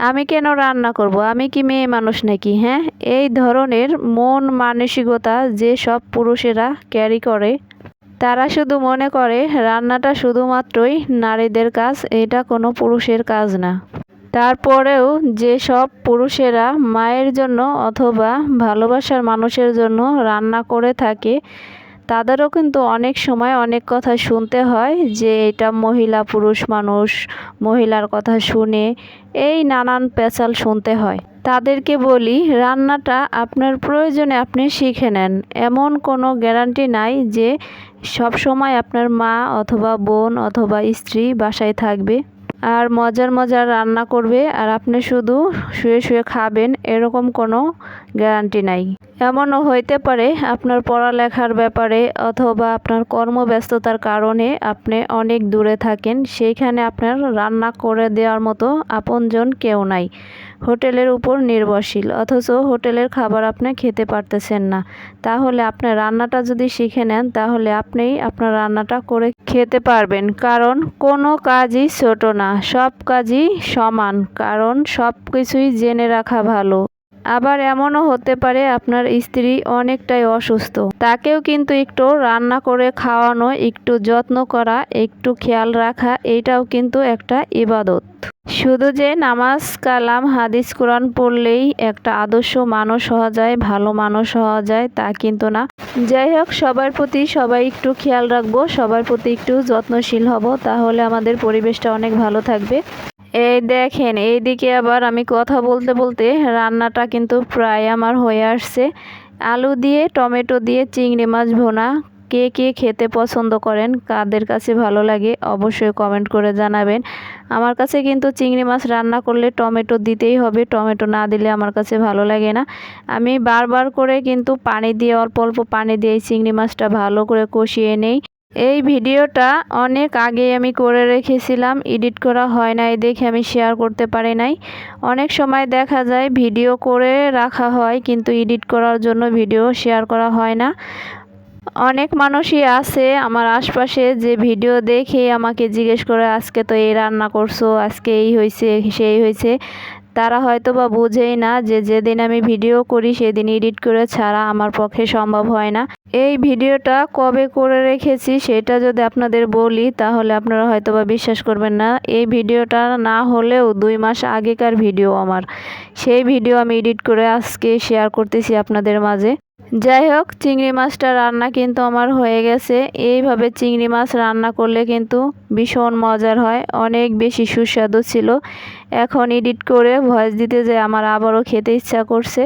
আমি কেন রান্না করব? আমি কি মেয়ে মানুষ নাকি হ্যাঁ? এই ধরনের মন মানসিকতা যে সব পুরুষেরা ক্যারি করে, তারা শুধু মনে করে রান্নাটা শুধুমাত্রই নারীদের কাজ, এটা কোনো পুরুষের কাজ না। তারপরেও যেসব পুরুষেরা মায়ের জন্য অথবা ভালোবাসার মানুষের জন্য রান্না করে থাকে তাদেরও কিন্তু অনেক সময় অনেক কথা শুনতে হয় যে এটা মহিলা পুরুষ মানুষ, মহিলার কথা শুনে এই নানান পেঁচাল শুনতে হয়। তাদেরকে বলি, রান্নাটা আপনার প্রয়োজনে আপনি শিখে নেন। এমন কোনো গ্যারান্টি নাই যে সব সময় আপনার মা অথবা বোন অথবা স্ত্রী বাসায় থাকবে। আর মজার মজার রান্না করবে আর আপনি শুধু শুয়ে শুয়ে খাবেন, এরকম কোনো গ্যারান্টি নাই। এমনও হইতে পারে আপনার পড়ালেখার ব্যাপারে অথবা আপনার কর্মব্যস্ততার কারণে আপনি অনেক দূরে থাকেন, সেইখানে আপনার রান্না করে দেওয়ার মতো আপনজন কেউ নাই। হোটেলের উপর নির্ভরশীল, অথচ হোটেলের খাবার আপনি খেতে পারতেছেন না। তাহলে আপনার রান্নাটা যদি শিখে নেন, তাহলে আপনিই আপনার রান্নাটা করে খেতে পারবেন, কারণ কোনো কাজই ছোট না, সব কাজই সমান, কারণ সব কিছুই জেনে রাখা ভালো। আবার এমনও হতে পারে আপনার স্ত্রী অনেকটাই অসুস্থ। তাকেও কিন্তু একটু রান্না করে খাওয়ানো, একটু যত্ন করা, একটু খেয়াল রাখা, এটাও কিন্তু একটা ইবাদত। শুধু যে নামাজ, কালাম, হাদিস, কোরআন পড়লেই একটা আদর্শ মানুষ হওয়া যায়, ভালো মানুষ হওয়া যায়, তা কিন্তু না। যাই হোক, সবার প্রতি সবাই একটু খেয়াল রাখব, সবার প্রতি একটু যত্নশীল হব, তাহলে আমাদের পরিবেশটা অনেক ভালো থাকবে। এই দেখেন, এইদিকে আবার আমি কথা বলতে বলতে রান্নাটা কিন্তু প্রায় আমার হয়ে আসছে। আলু দিয়ে, টমেটো দিয়ে চিংড়ি মাছ ভোনা, কে কে খেতে পছন্দ করেন, কাদের কাছে ভালো লাগে অবশ্যই কমেন্ট করে জানাবেন। আমার কাছে কিন্তু চিংড়ি মাছ রান্না করলে টমেটো দিতেই হবে, টমেটো না দিলে আমার কাছে ভালো লাগে না। আমি বারবার করে কিন্তু পানি দিয়ে, অল্প অল্প পানি দিয়ে চিংড়ি মাছটা ভালো করে কষিয়ে নেই। এই ভিডিওটা অনেক আগে আমি করে রেখেছিলাম, এডিট করা হয় নাই দেখে আমি শেয়ার করতে পারি নাই। অনেক সময় দেখা যায় ভিডিও করে রাখা হয় কিন্তু এডিট করার জন্য ভিডিও শেয়ার করা হয় না। অনেক মানুষই আছে আমার আশপাশে যে ভিডিও দেখে আমাকে জিজ্ঞেস করে, আজকে তো এই রান্না করছ, আজকে এই হয়েছে সেই হয়েছে তারা হয়তো বা বোঝেই না যে যেদিন আমি ভিডিও করি, সেদিন এডিট করে ছাড়া আমার পক্ষে সম্ভব হয় না। এই ভিডিওটা কবে করে রেখেছি, সেটা যদি আপনাদের বলি, তাহলে আপনারা হয়তো বা বিশ্বাস করবেন না। এই ভিডিওটা না হলেও দুই মাস আগেকার ভিডিও আমার। সেই ভিডিও আমি এডিট করে আজকে শেয়ার করতেছি আপনাদের মাঝে। যাই হোক, চিংড়ি মাছটা রান্না কিন্তু আমার হয়ে গেছে। এইভাবে চিংড়ি মাছ রান্না করলে কিন্তু ভীষণ মজার হয়। অনেক বেশি সুস্বাদু ছিল। এখন এডিট করে ভয়েস দিতে যে আমার আবারও খেতে ইচ্ছা করছে।